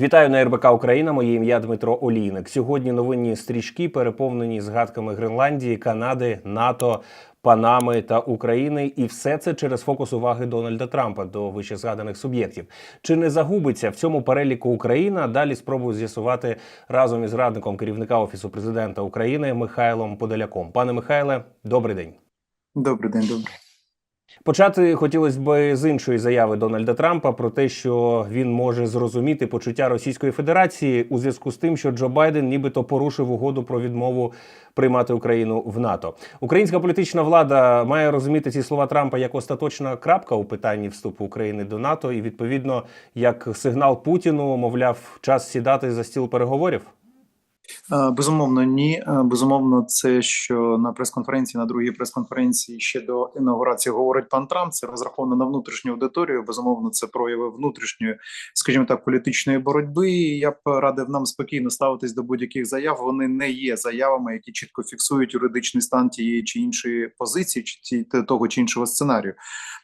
Вітаю на РБК Україна. Моє ім'я Дмитро Олійник. Сьогодні новинні стрічки переповнені згадками Гренландії, Канади, НАТО, Панами та України, і все це через фокус уваги Дональда Трампа до вище згаданих суб'єктів. Чи не загубиться в цьому переліку Україна? Далі спробую з'ясувати разом із радником керівника офісу президента України Михайлом Подоляком. Пане Михайле, добрий день. Добрий день, добрий. Почати хотілося б з іншої заяви Дональда Трампа про те, що він може зрозуміти почуття Російської Федерації у зв'язку з тим, що Джо Байден нібито порушив угоду про відмову приймати Україну в НАТО. Українська політична влада має розуміти ці слова Трампа як остаточна крапка у питанні вступу України до НАТО, і відповідно як сигнал Путіну, мовляв, час сідати за стіл переговорів. Е, Безумовно, ні. Е, Безумовно, це що на прес-конференції, на другій прес-конференції ще до інаугурації говорить пан Трамп. Це розраховано на внутрішню аудиторію. Безумовно, це прояви внутрішньої, скажімо так, політичної боротьби. І Я б радив нам спокійно ставитись до будь-яких заяв. Вони не є заявами, які чітко фіксують юридичний стан тієї чи іншої позиції, чи того чи іншого сценарію.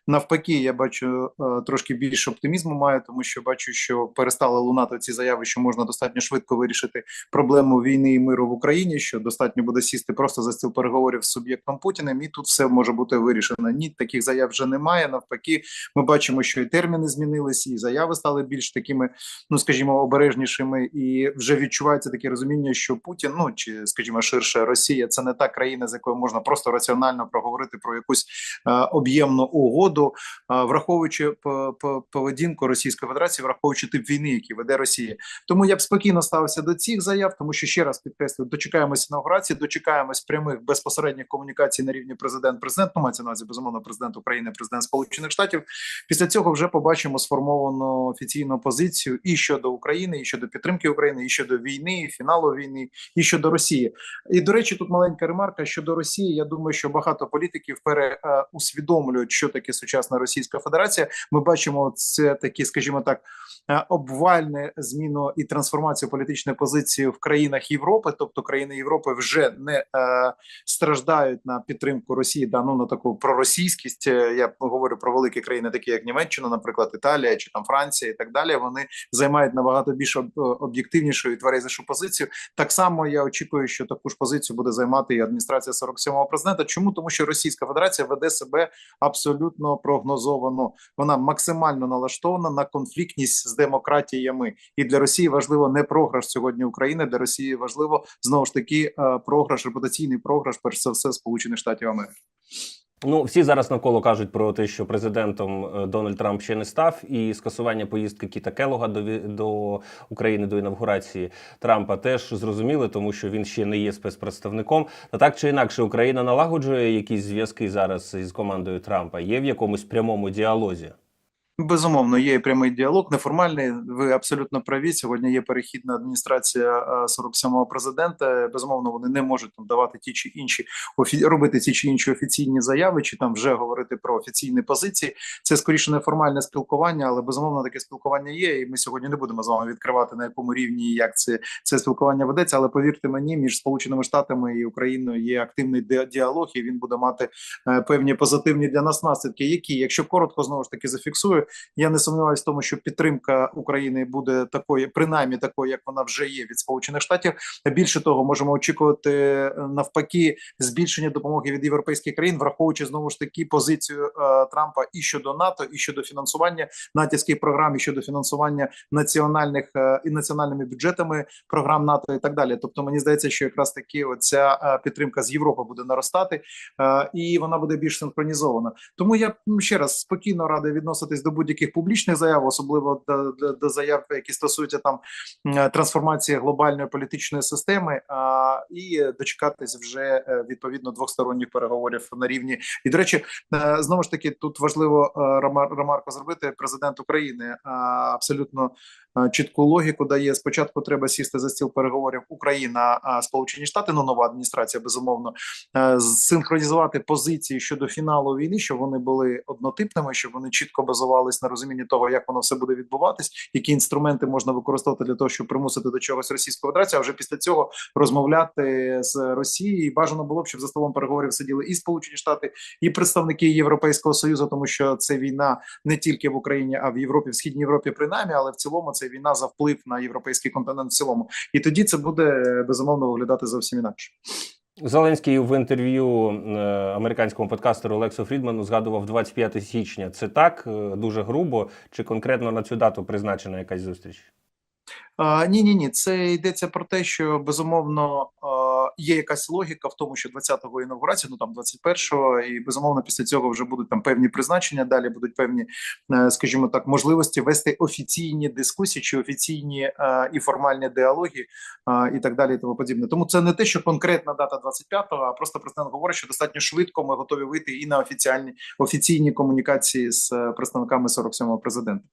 Навпаки, я бачу е, трошки більше оптимізму маю, тому що бачу, що перестали лунати ці заяви, що можна достатньо швидко вирішити проблему війни і миру в Україні, що достатньо буде сісти просто за стіл переговорів з суб'єктом Путіним, і тут все може бути вирішено. Ні, таких заяв вже немає. Навпаки, ми бачимо, що і терміни змінилися, і заяви стали більш такими, ну скажімо, обережнішими, і вже відчувається таке розуміння, що Путін, ну чи скажімо, ширше Росія, це не та країна, з якою можна просто раціонально проговорити про якусь е, об'ємну угоду, е, враховуючи по- по- поведінку Російської Федерації, враховуючи тип війни, який веде Росія. Тому я б спокійно ставився до цих заяв, тому що ще раз підкреслюю, дочекаємося інаугурації, дочекаємось прямих безпосередніх комунікацій на рівні президент, президент ну, мається на увазі безумовно президент України, президент Сполучених Штатів. Після цього вже побачимо сформовану офіційну позицію і щодо України, і щодо підтримки України, і щодо війни, і фіналу війни, і щодо Росії. І до речі, тут маленька ремарка щодо Росії. Я думаю, що багато політиків переусвідомлюють, що таке сучасна Російська Федерація. Ми бачимо це такі, скажімо так, е, обвальне зміну і трансформацію політичної позиції в країнах Європи, тобто країни Європи вже не е, страждають на підтримку Росії, да, ну на таку проросійськість. Е, Я говорю про великі країни, такі як Німеччина, наприклад, Італія чи там Франція, і так далі. Вони займають набагато більш об- об'єктивнішу і тверезішу позицію. Так само я очікую, що таку ж позицію буде займати і адміністрація 47-го президента. Чому тому, що Російська Федерація веде себе абсолютно прогнозовано. Вона максимально налаштована на конфліктність з демократіями, і для Росії важливо не програш сьогодні України. Для Росії важливо знову ж таки е, програш, репутаційний програш, перш за все, Сполучених Штатів Америки. Ну, всі зараз навколо кажуть про те, що президентом е, Дональд Трамп ще не став, і скасування поїздки Кіта Келога до, до України до інавгурації Трампа теж зрозуміли, тому що він ще не є спецпредставником. Та так чи інакше, Україна налагоджує якісь зв'язки зараз із командою Трампа, є в якомусь прямому діалозі. Безумовно, є прямий діалог, неформальний. Ви абсолютно праві. Сьогодні є перехідна адміністрація е, 47-го президента. Безумовно, вони не можуть там давати ті чи інші робити ті чи інші офіційні заяви, чи там вже говорити про офіційні позиції. Це скоріше неформальне спілкування, але безумовно таке спілкування є. І ми сьогодні не будемо з вами відкривати на якому рівні як це, це спілкування ведеться. Але повірте мені, між Сполученими Штатами і Україною є активний діалог, і він буде мати е, певні позитивні для нас наслідки. Які, якщо коротко знову ж таки зафіксую, я не сумніваюся в тому, що підтримка України буде такою, принаймні такою, як вона вже є від Сполучених Штатів. Більше того, можемо очікувати е, навпаки збільшення допомоги від європейських країн, враховуючи знову ж таки позицію е, Трампа і щодо НАТО, і щодо фінансування натівських програм, і щодо фінансування національних е, і національними бюджетами програм НАТО і так далі. Тобто, мені здається, що якраз таки оця е, підтримка з Європи буде наростати, е, і вона буде більш синхронізована. Тому я ще раз спокійно радий відноситись до будь-яких публічних заяв, особливо до, до, до заяв, які стосуються там трансформації глобальної політичної системи, а, і дочекатись вже е, відповідно двосторонніх переговорів на рівні. І до речі, е, знову ж таки, тут важливо е, ремарку зробити. Президент України абсолютно чітку логіку дає. Спочатку треба сісти за стіл переговорів Україна, Сполучені Штати, ну нова адміністрація, безумовно, е, синхронізувати позиції щодо фіналу війни, щоб вони були однотипними, щоб вони чітко базувались на розумінні того, як воно все буде відбуватись, які інструменти можна використовувати для того, щоб примусити до чогось Російську Федерацію. А вже після цього розмовляти з Росією. Бажано було б, щоб за столом переговорів сиділи і Сполучені Штати, і представники Європейського союзу, тому що це війна не тільки в Україні, а в Європі, в східній Європі, принаймні, але в цілому це це війна за вплив на європейський континент в цілому. І тоді це буде е, безумовно виглядати зовсім інакше. Зеленський в інтерв'ю е, американському подкастеру Олексу Фрідману згадував 25 січня. Це так е, дуже грубо, чи конкретно на цю дату призначена якась зустріч? А, ні, ні, ні, це йдеться про те, що безумовно а, є якась логіка в тому, що 20-го інаугурації, ну там 21-го, і безумовно після цього вже будуть там певні призначення. Далі будуть певні, е, скажімо так, можливості вести офіційні дискусії чи офіційні е, і формальні діалоги а, і так далі, і тому подібне. Тому це не те, що конкретна дата 25-го, а просто президент говорить, що достатньо швидко ми готові вийти і на офіціальні офіційні комунікації з е, представниками 47-го президента.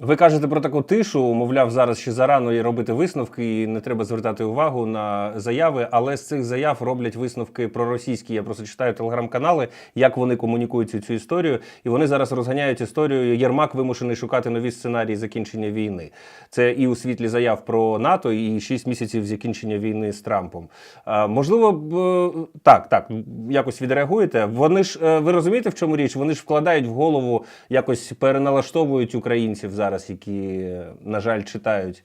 Ви кажете про таку тишу, мовляв, зараз ще зарано і робити висновки, і не треба звертати увагу на заяви. Але з цих заяв роблять висновки проросійські. Я просто читаю телеграм-канали, як вони комунікують цю, цю історію. І вони зараз розганяють історію. Єрмак вимушений шукати нові сценарії закінчення війни. Це і у світлі заяв про НАТО, і 6 місяців закінчення війни з Трампом. А, можливо, б е, так, так, якось відреагуєте. Вони ж е, ви розумієте, в чому річ? Вони ж вкладають в голову, якось переналаштовують українців зараз, які, на жаль, читають.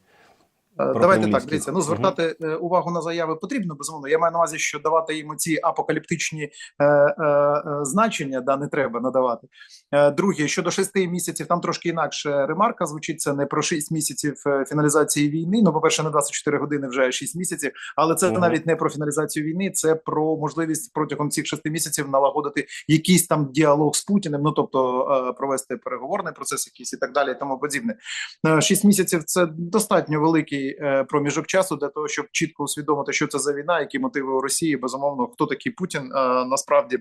Е, Давайте так, дивіться. Ну звертати е, увагу на заяви потрібно безумовно. Я маю на увазі, що давати їм ці апокаліптичні е, е, е, значення, да не треба надавати. Е, друге, щодо шести місяців, там трошки інакше ремарка звучить. Це не про шість місяців фіналізації війни. Ну, по перше, не 24 години вже шість місяців, але це Мгм. навіть не про фіналізацію війни, це про можливість протягом цих шести місяців налагодити якийсь там діалог з Путіним. Ну тобто е, провести переговорний процес, якийсь і так далі, і тому подібне. Шість місяців це достатньо великий е, проміжок часу для того, щоб чітко усвідомити, що це за війна, які мотиви у Росії. Безумовно, хто такий Путін е, насправді.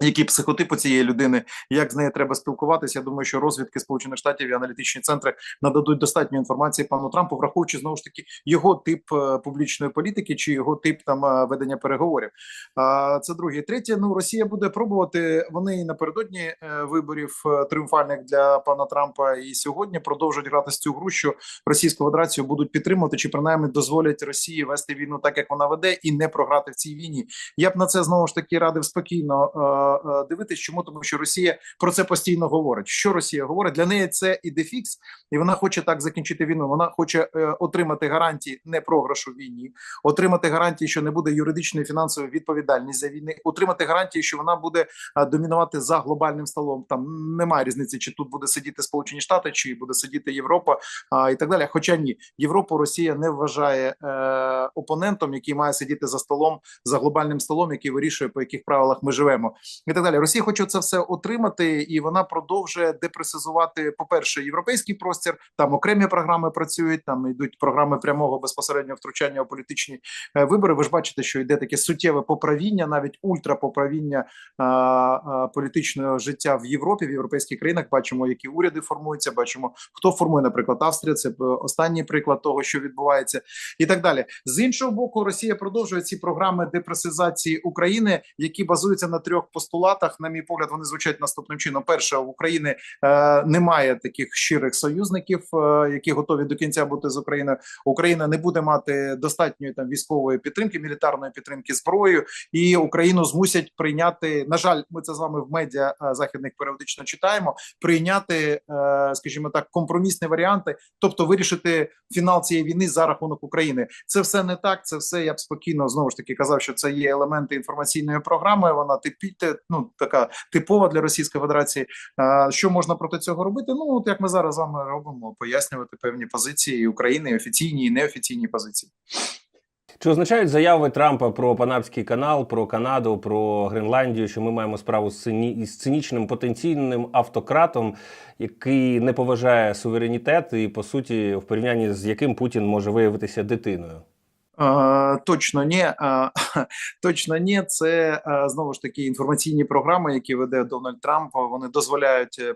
Які психотипи цієї людини, як з нею треба спілкуватися? Я думаю, що розвідки Сполучених Штатів і аналітичні центри нададуть достатньо інформації пану Трампу, враховуючи знову ж таки його тип е, публічної політики чи його тип там е, ведення переговорів. А це друге. Третє, ну Росія буде пробувати. Вони і напередодні е, виборів тріумфальних для пана Трампа і сьогодні продовжують грати з цю гру, що Російську Федерацію будуть підтримувати, чи принаймні дозволять Росії вести війну так, як вона веде, і не програти в цій війні. Я б на це знову ж таки радив спокійно дивитись. Чому тому, що Росія про це постійно говорить. Що Росія говорить для неї це ідефікс, і вона хоче так закінчити війну. Вона хоче е, отримати гарантії не програшу війні, отримати гарантії, що не буде юридичної фінансової відповідальність за війни, отримати гарантії, що вона буде е, домінувати за глобальним столом. Там немає різниці, чи тут буде сидіти Сполучені Штати, чи буде сидіти Європа а, і так далі. Хоча ні, Європу Росія не вважає е, опонентом, який має сидіти за столом за глобальним столом, який вирішує по яких правилах ми живемо, і так далі. Росія хоче це все отримати, і вона продовжує депресизувати. По перше, європейський простір. Там окремі програми працюють. Там йдуть програми прямого безпосереднього втручання у політичні е, вибори. Ви ж бачите, що йде таке суттєве поправіння, навіть ультрапоправіння а, а, політичного життя в Європі, в європейських країнах. Бачимо, які уряди формуються. Бачимо, хто формує, наприклад, Австрія. Це е, останній приклад того, що відбувається, і так далі. З іншого боку, Росія продовжує ці програми депресизації України, які базуються на трьох постулатах. На мій погляд, вони звучать наступним чином: перше, в України е, немає таких щирих союзників, е, які готові до кінця бути з Україною. Україна не буде мати достатньої там військової підтримки, мілітарної підтримки зброєю, і Україну змусять прийняти. На жаль, ми це з вами в медіа е, західних періодично читаємо. Прийняти, е, скажімо так, компромісні варіанти, тобто вирішити фінал цієї війни за рахунок України. Це все не так. Це все я б спокійно знову ж таки казав, що це є елементи інформаційної програми. Вона типі, ну така типова для Російської Федерації. Що можна проти цього робити? Ну от як ми зараз з вами робимо, пояснювати певні позиції України, офіційні і неофіційні позиції. Чи означають заяви Трампа про Панамський канал, про Канаду, про Гренландію, що ми маємо справу з цині- із цинічним потенційним автократом, який не поважає суверенітет, і по суті, в порівнянні з яким Путін може виявитися дитиною? Точно ні, точно ні. Це знову ж таки інформаційні програми, які веде Дональд Трамп. Вони дозволяють е,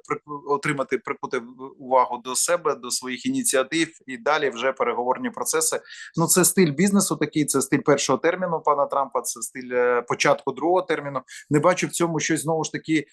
отримати прикути увагу до себе, до своїх ініціатив і далі вже переговорні процеси. Ну це стиль бізнесу. Такий це стиль першого терміну пана Трампа. Це стиль е, початку другого терміну. Не бачу в цьому щось знову ж таки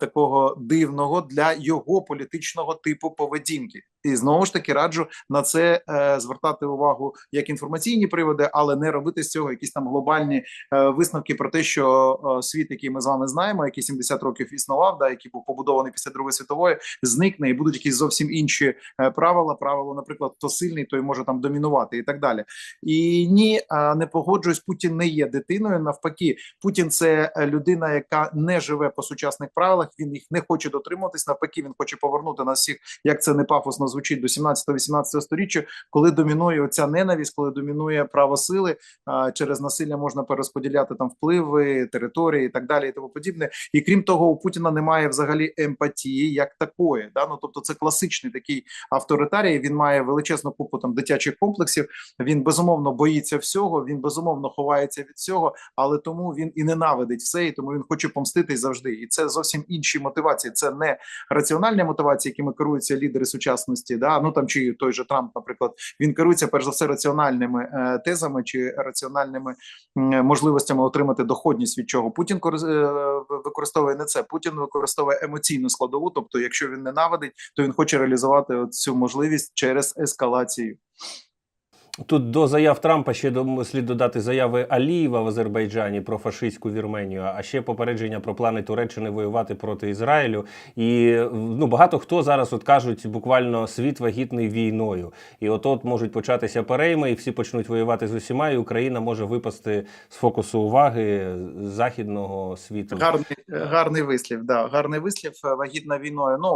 такого дивного для його політичного типу поведінки. І знову ж таки раджу на це е, звертати увагу як інформаційні приводи, але не робити з цього якісь там глобальні е, висновки про те, що е, світ, який ми з вами знаємо, який 70 років існував, да, який був побудований після другої світової, зникне і будуть якісь зовсім інші е, правила. Правило, наприклад, хто сильний, той може там домінувати і так далі. І ні, е, не погоджуюсь. Путін не є дитиною. Навпаки, Путін це е, людина, яка не живе по сучасних правилах. Він їх не хоче дотримуватись. Навпаки, він хоче повернути нас всіх, як це не пафосно звучить до 17-18 сторіччя, коли домінує оця ненависть, коли домінує право сили через насилля можна перерозподіляти там впливи, території і так далі, і тому подібне. І крім того, у Путіна немає взагалі емпатії як такої. Да? Ну тобто, це класичний такий авторитарій. Він має величезну купу там дитячих комплексів. Він безумовно боїться всього. Він безумовно ховається від всього, але тому він і ненавидить все, і тому він хоче помститись завжди. І це зовсім інші мотивації. Це не раціональні мотивації, якими керуються лідери сучасності. Да? Ну там чи той же Трамп, наприклад, він керується перш за все раціональними е, тезами чи раціональними е, можливостями отримати доходність від чого. Путін е, використовує не це. Путін використовує емоційну складову. Тобто, якщо він ненавидить, то він хоче реалізувати цю можливість через ескалацію. Тут до заяв Трампа ще слід додати заяви Алієва в Азербайджані про фашистську Вірменію, а ще попередження про плани Туреччини воювати проти Ізраїлю. І ну багато хто зараз от кажуть буквально світ вагітний війною. І от от можуть початися перейми, і всі почнуть воювати з усіма, і Україна може випасти з фокусу уваги західного світу. Гарний гарний вислів. Да, гарний вислів. е, Вагітна війною. Ну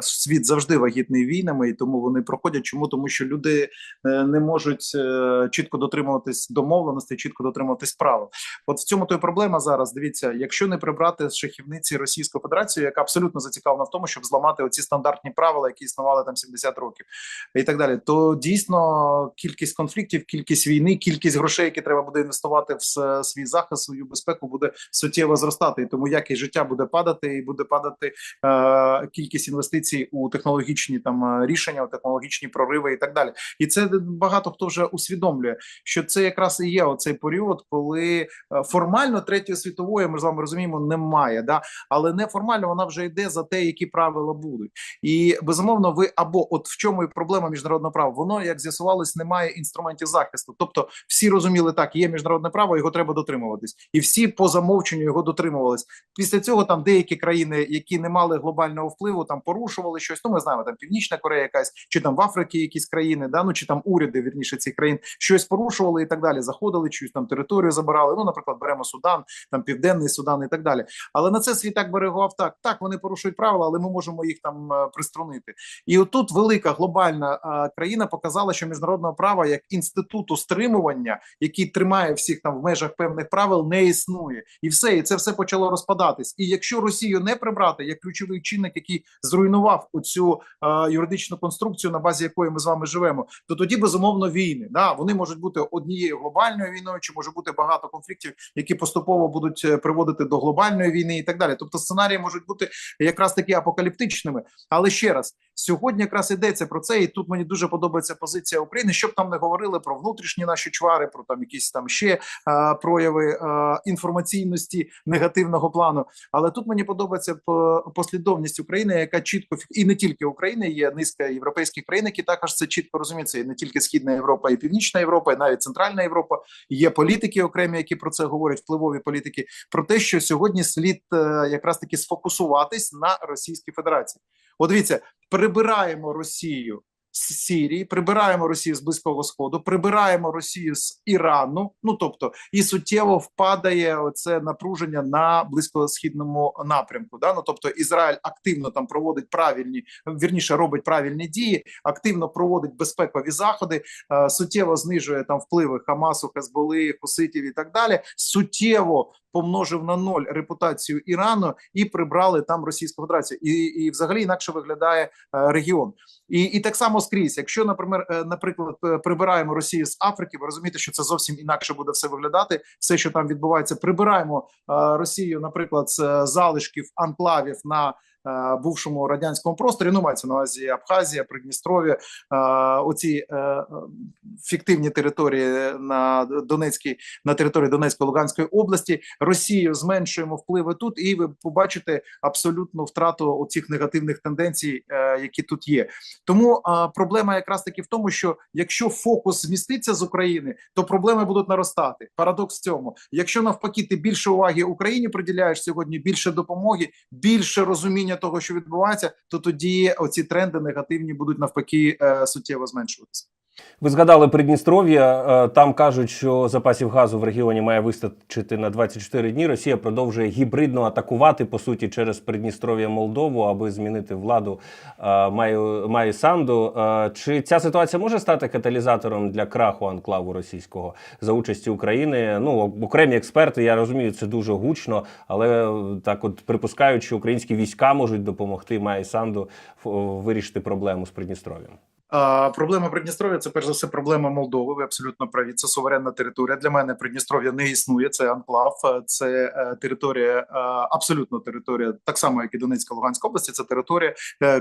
світ завжди вагітний війнами, і тому вони проходять. Чому тому, що люди е, не можуть е, чітко дотримуватись домовленостей, чітко дотримуватись правил. От в цьому то й проблема зараз. Дивіться, якщо не прибрати з шахівниці Російську Федерацію, яка абсолютно зацікавлена в тому, щоб зламати оці стандартні правила, які існували там 70 років, і так далі, то дійсно кількість конфліктів, кількість війни, кількість грошей, які треба буде інвестувати в свій захист, свою безпеку, буде суттєво зростати. І тому якість життя буде падати, і буде падати е, кількість інвестицій у технологічні там е, рішення, у технологічні прориви і так далі. І це багато хто вже усвідомлює, що це якраз і є оцей період, коли е, формально третьої світової ми з вами розуміємо, немає, да але неформально вона вже йде за те, які правила будуть. І безумовно, ви або от в чому і проблема міжнародного права, воно як з'ясувалось, немає інструментів захисту. Тобто, всі розуміли так, є міжнародне право, його треба дотримуватись, і всі по замовченню його дотримувались. Після цього там деякі країни, які не мали глобального впливу, там порушували щось. Ну ми знаємо, там Північна Корея, якась чи там в Африці якісь країни, да ну чи там уряди вірніше цих країн щось порушували і так далі. Заходили, чусь там територію забирали. Ну, наприклад, беремо Судан, там Південний Судан і так далі. Але на це світ так би реагував так. Так, вони порушують правила, але ми можемо їх там е, приструнити. І отут велика глобальна е, країна показала, що міжнародного права як інституту стримування, який тримає всіх там в межах певних правил, не існує, і все, і це все почало розпадатись. І якщо Росію не прибрати як ключовий чинник, який зруйнував оцю е, юридичну конструкцію, на базі якої ми з вами живемо, то тоді безумовно війни. Да, вони можуть бути однією глобальною війною, чи може бути багато конфліктів, які поступово будуть е, приводити до глобальної війни, і так далі. Тобто сценарії можуть бути якраз такі апокаліптичними. Але ще раз, сьогодні якраз йдеться про це, і тут мені дуже подобається позиція України. Щоб там не говорили про внутрішні наші чвари, про там якісь там ще е, прояви е, інформаційності негативного плану. Але тут мені подобається послідовність України, яка чітко і не тільки України, є низка європейських країн, які також це чітко розуміють. Це і не тільки Східна Європа, і Північна Європа, і навіть Центральна Європа. Є політики окремі, які про це говорять, впливові політики, про те, що сьогодні слід е, якраз таки сфокусуватись на Російській Федерації. От дивіться, прибираємо Росію з Сірії, прибираємо Росію з Близького Сходу, прибираємо Росію з Ірану. Ну тобто, і суттєво впадає оце напруження на близькосхідному напрямку. Да? Ну тобто, Ізраїль активно там проводить правильні, вірніше робить правильні дії, активно проводить безпекові заходи, е, суттєво знижує там впливи Хамасу, Хезболи, Хуситів і так далі. Суттєво помножив на ноль репутацію Ірану і прибрали там Російську Федерацію. І, і взагалі інакше виглядає е, регіон. І, і так само скрізь. Якщо, наприклад, е, наприклад, е, прибираємо Росію з Африки, ви розумієте, що це зовсім інакше буде все виглядати. Все, що там відбувається, прибираємо Росію, наприклад, з залишків анклавів на бувшому радянському просторі. Ну мається на увазі Абхазія, Придністров'я, е, оці е, е, фіктивні території на Донецькій на території Донецької Луганської області. Росію зменшуємо впливи тут, і ви побачите абсолютну втрату оцих негативних тенденцій, е, які тут є. Тому е, проблема якраз таки в тому, що якщо фокус зміститься з України, то проблеми будуть наростати. Парадокс в цьому. Якщо навпаки ти більше уваги Україні приділяєш сьогодні, більше допомоги, більше розуміння того, що відбувається, то тоді оці тренди негативні будуть навпаки е, суттєво зменшуватися. Ви згадали Придністров'я. Е, Там кажуть, що запасів газу в регіоні має вистачити на 24 дні. Росія продовжує гібридно атакувати по суті через Придністров'я Молдову, аби змінити владу е, Маю Маю Санду. Е, Чи ця ситуація може стати каталізатором для краху анклаву російського за участі України? Ну окремі експерти, я розумію, це дуже гучно, але так, от припускають, що українські війська можуть допомогти Маю Санду вирішити проблему з Придністров'ям. Проблема Придністров'я це перш за все проблема Молдови. Ви абсолютно праві. Це суверенна територія. Для мене Придністров'я не існує. Це анклав, е, це е, територія, е, абсолютно територія, так само як і Донецька Луганська області. Це територія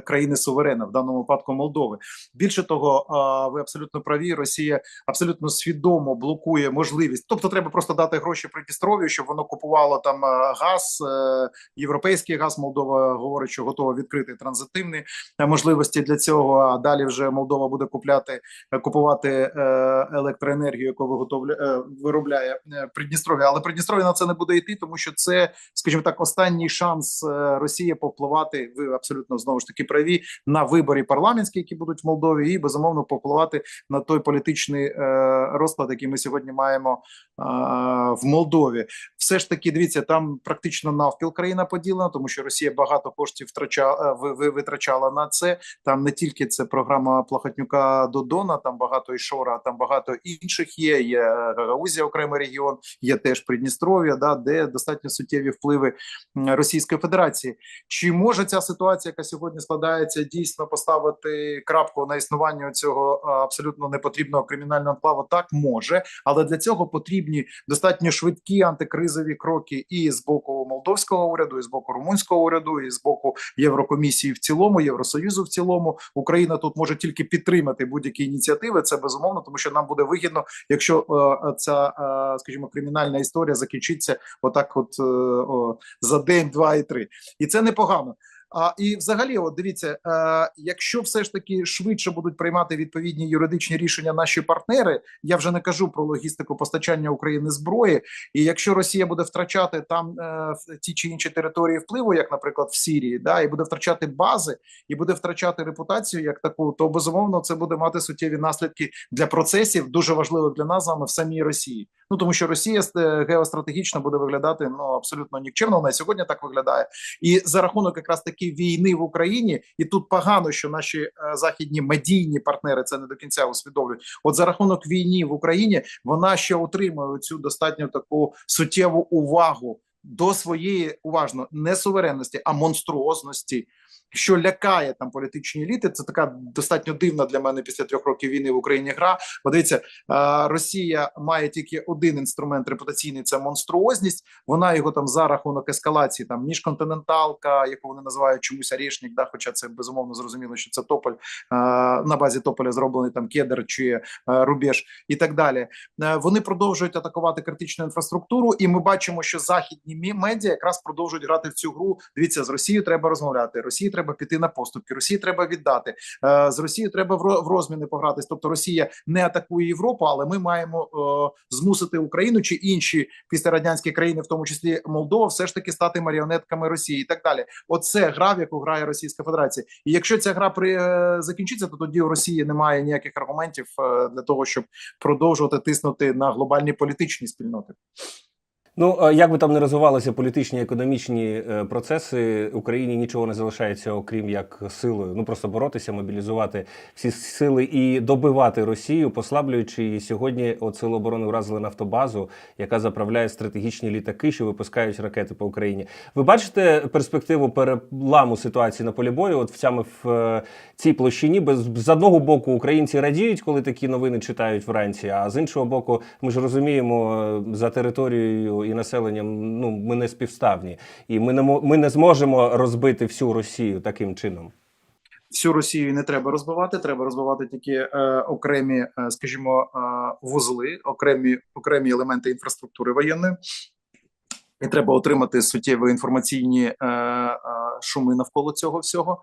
країни суверена, в даному випадку Молдови. Більше того, ви абсолютно праві. Росія абсолютно свідомо блокує можливість. Тобто, треба просто дати гроші Придністров'ю, щоб воно купувало там газ, європейський газ. Молдова говорить, що готова відкрити транзитивні можливості для цього. А далі вже Молдова буде купляти е, купувати е, електроенергію, яку виготовля е, виробляє Придністров'я. Але Придністров'я на це не буде йти, тому що це, скажімо так, останній шанс Росії повпливати. Ви абсолютно знову ж таки праві на виборі парламентські, які будуть в Молдові, і безумовно повпливати на той політичний розклад, який ми сьогодні маємо в Молдові. Все ж таки, дивіться, там практично навпіл країна поділена, тому що Росія багато коштів втрачала ви- ви- витрачала на це. Там не тільки це програма Плахотнюка Додона, там багато і там багато інших є. Є е, Гагаузія, окремий регіон, є теж Придністров'я, да, де достатньо суттєві впливи Російської Федерації. Чи може ця ситуація, яка сьогодні складається, дійсно поставити крапку на існування цього абсолютно непотрібного кримінального анклаву? Так може, але для цього потрібні достатньо швидкі антикризові кроки і з боку молдовського уряду, і з боку румунського уряду, і з боку Єврокомісії в цілому, Євросоюзу в цілому. Україна тут може тільки підтримати будь-які ініціативи. Це безумовно, тому що нам буде вигідно, якщо е, ця, е, скажімо, кримінальна історія закінчиться отак, от е, за день, два і три, і це непогано. А і взагалі, от дивіться, е, якщо все ж таки швидше будуть приймати відповідні юридичні рішення наші партнери, я вже не кажу про логістику постачання України зброї. І якщо Росія буде втрачати там е, ті чи інші території впливу, як, наприклад, в Сірії, да, і буде втрачати бази, і буде втрачати репутацію як таку, то безумовно це буде мати суттєві наслідки для процесів, дуже важливих для нас з в самій Росії. Ну тому що Росія е, геостратегічно буде виглядати ну абсолютно нікчемно. Вона і сьогодні так виглядає. І за рахунок якраз таки війни в Україні, і тут погано, що наші е, західні медійні партнери це не до кінця усвідомлюють. От за рахунок війни в Україні вона ще отримує цю достатньо таку суттєву увагу до своєї уважно не суверенності, а монструозності. Що лякає там політичні еліти, це така достатньо дивна для мене після трьох років війни в Україні гра. Подивіться, е, Росія має тільки один інструмент репутаційний це монструозність. Вона його там за рахунок ескалації, там міжконтиненталка, яку вони називають чомусь Арішник, да, хоча це безумовно зрозуміло, що це тополь е, на базі тополя зроблений там кедр чи е, рубеж і так далі. Вони продовжують атакувати критичну інфраструктуру, і ми бачимо, що західні медіа якраз продовжують грати в цю гру. Дивіться, з Росією треба розмовляти. Росії треба піти на поступки. Росії треба віддати. Е, З Росією треба в розміни погратись. Тобто Росія не атакує Європу, але ми маємо е, змусити Україну чи інші післярадянські країни, в тому числі Молдова, все ж таки стати маріонетками Росії і так далі. Оце гра, в яку грає Російська Федерація. І якщо ця гра при е, закінчиться, то тоді у Росії немає ніяких аргументів для того, щоб продовжувати тиснути на глобальні політичні спільноти. Ну, е, як би там не розвивалися політичні економічні е, процеси, Україні нічого не залишається, окрім як силою. Ну просто боротися, мобілізувати всі сили і добивати Росію, послаблюючи її сьогодні. От сили оборони вразили нафтобазу, яка заправляє стратегічні літаки, що випускають ракети по Україні. Ви бачите перспективу переламу ситуації на полі бою? От саме в е, цій площині, без з одного боку, українці радіють, коли такі новини читають вранці. А з іншого боку, ми ж розуміємо, за територією і населенням ну ми не співставні, і ми не ми не зможемо розбити всю Росію таким чином. всю Росію не треба розбивати. Треба розбивати тільки е, окремі, е, скажімо, е, вузли, окремі окремі елементи інфраструктури воєнної. І треба отримати суттєві інформаційні е, е, шуми навколо цього всього.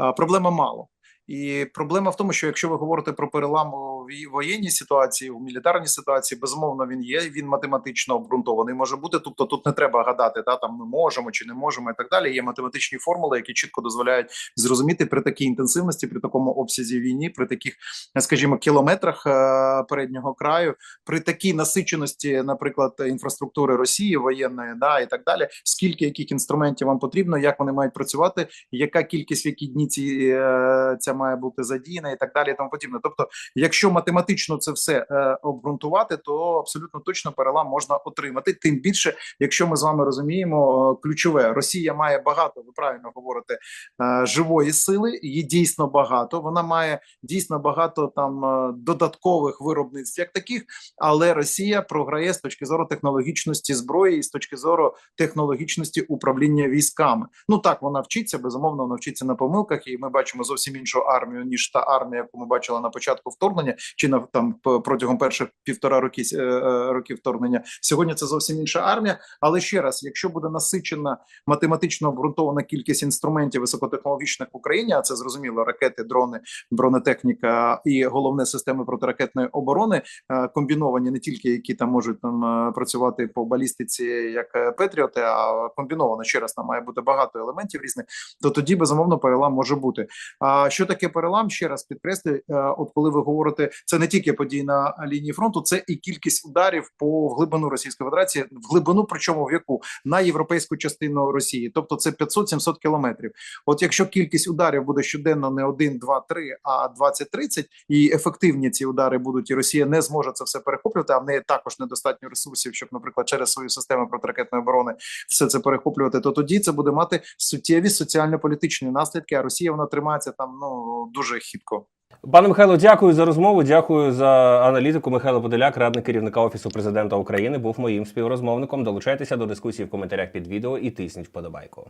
Е, проблема мало. І проблема в тому, що якщо ви говорите про перелам вій- воєнній ситуації, у мілітарній ситуації, безумовно, він є. Він математично обґрунтований може бути. Тобто тут не треба гадати, та там ми можемо чи не можемо, і так далі. Є математичні формули, які чітко дозволяють зрозуміти при такій інтенсивності, при такому обсязі війні, при таких, скажімо, кілометрах е, переднього краю, при такій насиченості, наприклад, інфраструктури Росії воєнної, да і так далі. Скільки яких інструментів вам потрібно, як вони мають працювати, яка кількість в які дні ці е, ця має бути задіяна, і так далі, і тому подібне. Тобто, якщо математично це все е, обґрунтувати, то абсолютно точно перелам можна отримати. Тим більше, якщо ми з вами розуміємо, е, ключове Росія має багато, ви правильно говорите, е, живої сили. Її дійсно багато. Вона має дійсно багато там е, додаткових виробництв, як таких, але Росія програє з точки зору технологічності зброї і з точки зору технологічності управління військами. Ну так вона вчиться, безумовно, вона вчиться на помилках, і ми бачимо зовсім іншу армію ніж та армія, яку ми бачили на початку вторгнення, чи на там протягом перших півтора роки е, е, років вторгнення. Сьогодні це зовсім інша армія. Але ще раз, якщо буде насичена математично обґрунтована кількість інструментів високотехнологічних в Україні, а це зрозуміло ракети, дрони, бронетехніка і головне системи протиракетної оборони, е, комбіновані не тільки які там можуть там працювати по балістиці, як Петріоти, а комбіновано ще раз там має бути багато елементів різних. То тоді безумовно перелам може бути. А що таке перелам? Ще раз підкреслюю, е, от коли ви говорите, це не тільки події на лінії фронту, це і кількість ударів по глибину Російської Федерації, в глибину, причому в яку на європейську частину Росії, тобто це 500-700 кілометрів. От якщо кількість ударів буде щоденно не 1, 2, 3, а 20-30, і ефективні ці удари будуть, і Росія не зможе це все перехоплювати, а в неї також недостатньо ресурсів, щоб, наприклад, через свою систему протиракетної оборони все це перехоплювати, то тоді це буде мати суттєві соціально-політичні наслідки. А Росія вона тримається там ну дуже хитко. Пане Михайло, дякую за розмову. Дякую за аналітику. Михайло Подоляк, радник керівника офісу президента України, був моїм співрозмовником. Долучайтеся до дискусії в коментарях під відео і тисніть вподобайку.